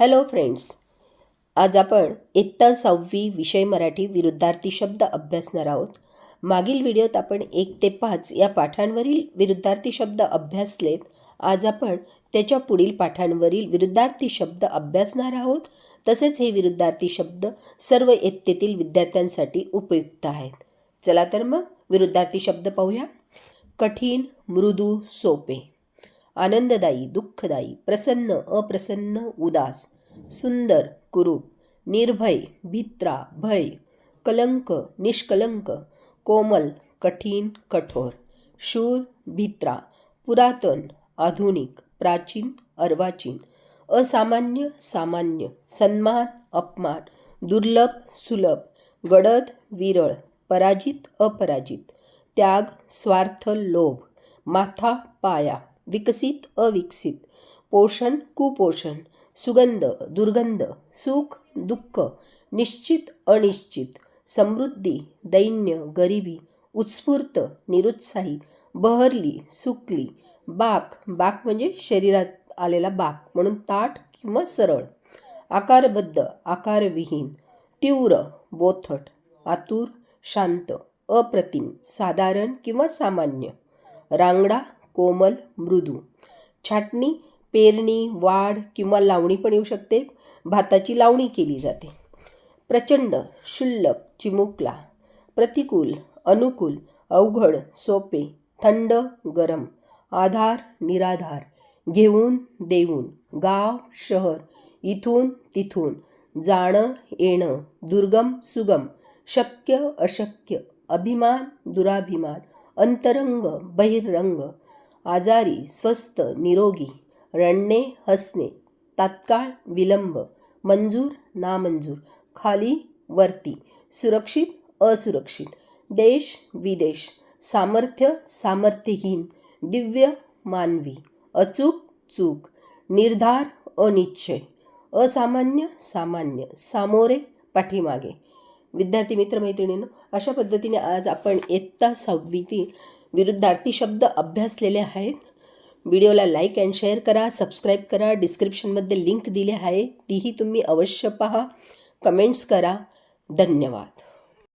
Hello friends आज आपण इत्ता सहावी विषय मराठी विरुद्धार्थी शब्द अभ्यासणार आहोत. मागील व्हिडिओत आपण एक ते पाच या पाठांवरील विरुद्धार्थी शब्द अभ्यासलेत. आज आपण त्याच्या पुढील पाठांवरील विरुद्धार्थी शब्द अभ्यासणार आहोत. तसेच हे विरुद्धार्थी शब्द सर्व इयत्तेतील विद्यार्थ्यांसाठी उपयुक्त आहेत. चला तर मग विरुद्धार्थी शब्द पाहूया. कठीण मृदू सोपे. आनंददायी दुःखदायी प्रसन्न अप्रसन्न उदास सुंदर कुरूप निर्भय भित्रा भय कलंक निष्कलंक कोमल कठीण कठोर शूर भित्रा पुरातन आधुनिक प्राचीन अर्वाचीन असामान्य सामान्य सन्मान अपमान दुर्लभ सुलभ गडद विरळ पराजित अपराजित त्याग स्वार्थ लोभ माथा पाया विकसित अविकसित. पोषण कुपोषण. सुगंध दुर्गंध. सुख दुःख. निश्चित अनिश्चित. समृद्धी दैन्य गरिबी. उत्स्फूर्त निरुत्साही. बहरली सुकली. बाक. बाक म्हणजे शरीरात आलेला बाक. म्हणून ताट किंवा सरळ. आकारबद्ध आकारविहीन. तीव्र बोथट. आतुर शांत. अप्रतिम साधारण किंवा सामान्य. रांगडा कोमल मृदू. छाटणी पेरणी वाढ किंवा लावणी पण येऊ शकते. भाताची लावणी केली जाते. प्रचंड शुल्लक चिमुकला. प्रतिकूल अनुकूल अवघड सोपे थंड गरम. आधार निराधार. घेऊन देऊन. गाव शहर. इथून तिथून. जाणं येणं. दुर्गम सुगम. शक्य अशक्य. अभिमान दुराभिमान. अंतरंग बहिरंग. आजारी स्वस्त निरोगी रडणे हसणे तात्काळ विलंब मंजूर नामंजूर खाली वरती सुरक्षित असुरक्षित देश विदेश सामर्थ्य सामर्थ्यहीन दिव्य मानवी अचूक चूक निर्धार अनिश्चय असामान्य सामान्य सामोरे पाठीमागे. विद्यार्थी मित्रमैत्रिणींनो अशा पद्धतीने आज आपण इयत्ता सहावीतील विरुद्धार्थी शब्द अभ्यासलेले आहेत. व्हिडिओला लाईक अँड शेअर करा सबस्क्राईब करा डिस्क्रिप्शनमध्ये लिंक दिली आहे. तीही तुम्ही अवश्य पहा. कमेंट्स करा. धन्यवाद.